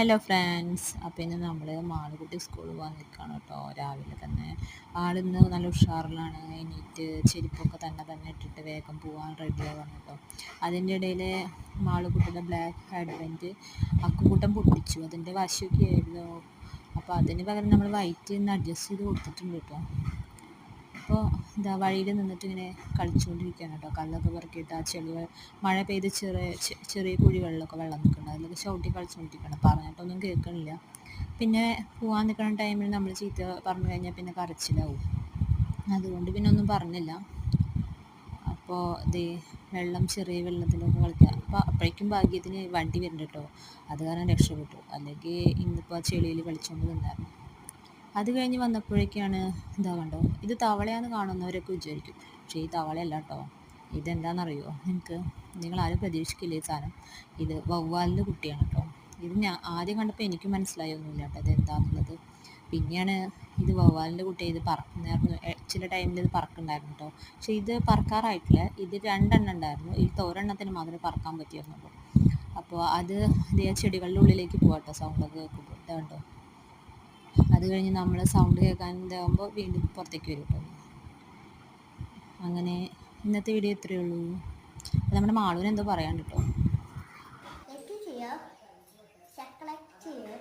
Hello friends അപ്പോൾ ഇന്ന് നമ്മൾ മാളുകുട്ടി സ്കൂളിൽ പോകാൻ നിൽക്കുകയാണ് കേട്ടോ. രാവിലെ തന്നെ. ആളിന്ന് നല്ല ഉഷാറിലാണ്. എണീറ്റ് ചെരുപ്പൊക്കെ തന്നെ തന്നെ ഇട്ടിട്ട് വേഗം പോകാൻ റെഡി ആവാണ് കേട്ടോ. അതിന്റെ ഇടയിൽ മാളുകുട്ടിയുടെ ബ്ലാക്ക് ഹെഡ് ബാൻഡ് അക്കുകൂട്ടം പൊട്ടിച്ചു. അതിന്റെ വാശിയൊക്കെ ആയിരുന്നു. അപ്പോൾ അതിന് പകരം നമ്മൾ വൈറ്റ് ഇന്ന് അഡ്ജസ്റ്റ് ചെയ്ത് കൊടുത്തിട്ടുണ്ട് കേട്ടോ. അപ്പോൾ എന്താ വഴിയിൽ നിന്നിട്ട് ഇങ്ങനെ കളിച്ചുകൊണ്ടിരിക്കുകയാണ് കേട്ടോ. കല്ലൊക്കെ പെറുക്കിയിട്ട് ആ ചെളികൾ മഴ പെയ്ത് ചെറിയ ചെറിയ കുഴികളിലൊക്കെ വെള്ളം നിൽക്കുന്നുണ്ട്. അതിലൊക്കെ ചവിട്ടി കളിച്ചുകൊണ്ടിരിക്കണം പറഞ്ഞിട്ടൊന്നും കേൾക്കണില്ല. പിന്നെ പോകാൻ നിൽക്കുന്ന ടൈമിൽ നമ്മൾ ചീത്ത പറഞ്ഞു കഴിഞ്ഞാൽ പിന്നെ കരച്ചിലാവും. അതുകൊണ്ട് പിന്നെ ഒന്നും പറഞ്ഞില്ല. അപ്പോൾ ദേ വെള്ളം ചെറിയ വെള്ളത്തിലൊക്കെ കളിക്കുക അപ്പോൾ അപ്പോഴേക്കും ഭാഗ്യത്തിന് വണ്ടി വരുന്നുണ്ട് കേട്ടോ. അത് കാരണം രക്ഷപ്പെട്ടു. അല്ലെങ്കിൽ ഇന്നിപ്പോൾ ആ ചെളിയിൽ കളിച്ചുകൊണ്ട് നിന്നായിരുന്നു. അത് കഴിഞ്ഞ് വന്നപ്പോഴേക്കാണ് എന്താ കണ്ടോ? ഇത് തവളയാന്ന് കാണുന്നവരൊക്കെ വിചാരിക്കും. പക്ഷേ ഈ തവളയല്ല കേട്ടോ. ഇതെന്താണെന്നറിയോ നിങ്ങൾക്ക് നിങ്ങൾ ആരും പ്രതീക്ഷിക്കില്ല ഈ സാധനം? ഇത് വവ്വാലിന്റെ കുട്ടിയാണ് കേട്ടോ. ഇത് ഞാൻ ആദ്യം കണ്ടപ്പോൾ എനിക്ക് മനസ്സിലായൊന്നുമില്ല കേട്ടോ ഇത് എന്താണെന്നുള്ളത് പിന്നെയാണ് ഇത് വവ്വാലിന്റെ കുട്ടി ഇത് പറക്കുന്നായിരുന്നു. ചില ടൈമിൽ ഇത് പറക്കുന്നുണ്ടായിരുന്നു കേട്ടോ. പക്ഷേ ഇത് പറക്കാറായിട്ടില്ല. ഇത് രണ്ടെണ്ണം ഉണ്ടായിരുന്നു. ഈ തോരെണ്ണത്തിന് മാത്രമേ പറക്കാൻ പറ്റിയിരുന്നുള്ളൂ. അപ്പോൾ അത് ഇതേ ചെടികളുടെ ഉള്ളിലേക്ക് പോകട്ടോ സൗണ്ടൊക്കെ കേൾക്കുമ്പോൾ. ഇത് കണ്ടോ? അത് കഴിഞ്ഞ് നമ്മൾ സൗണ്ട് കേൾക്കാൻ ഇതാകുമ്പോൾ വീണ്ടും പുറത്തേക്ക് വരും കേട്ടോ അങ്ങനെ ഇന്നത്തെ വീഡിയോ ഇത്രയേ ഉള്ളൂ. നമ്മുടെ മാളൂന് എന്തോ പറയാൻ കേട്ടോ ലൈക്ക് ചെയ്യുക സബ്സ്ക്രൈബ് ചെയ്യുക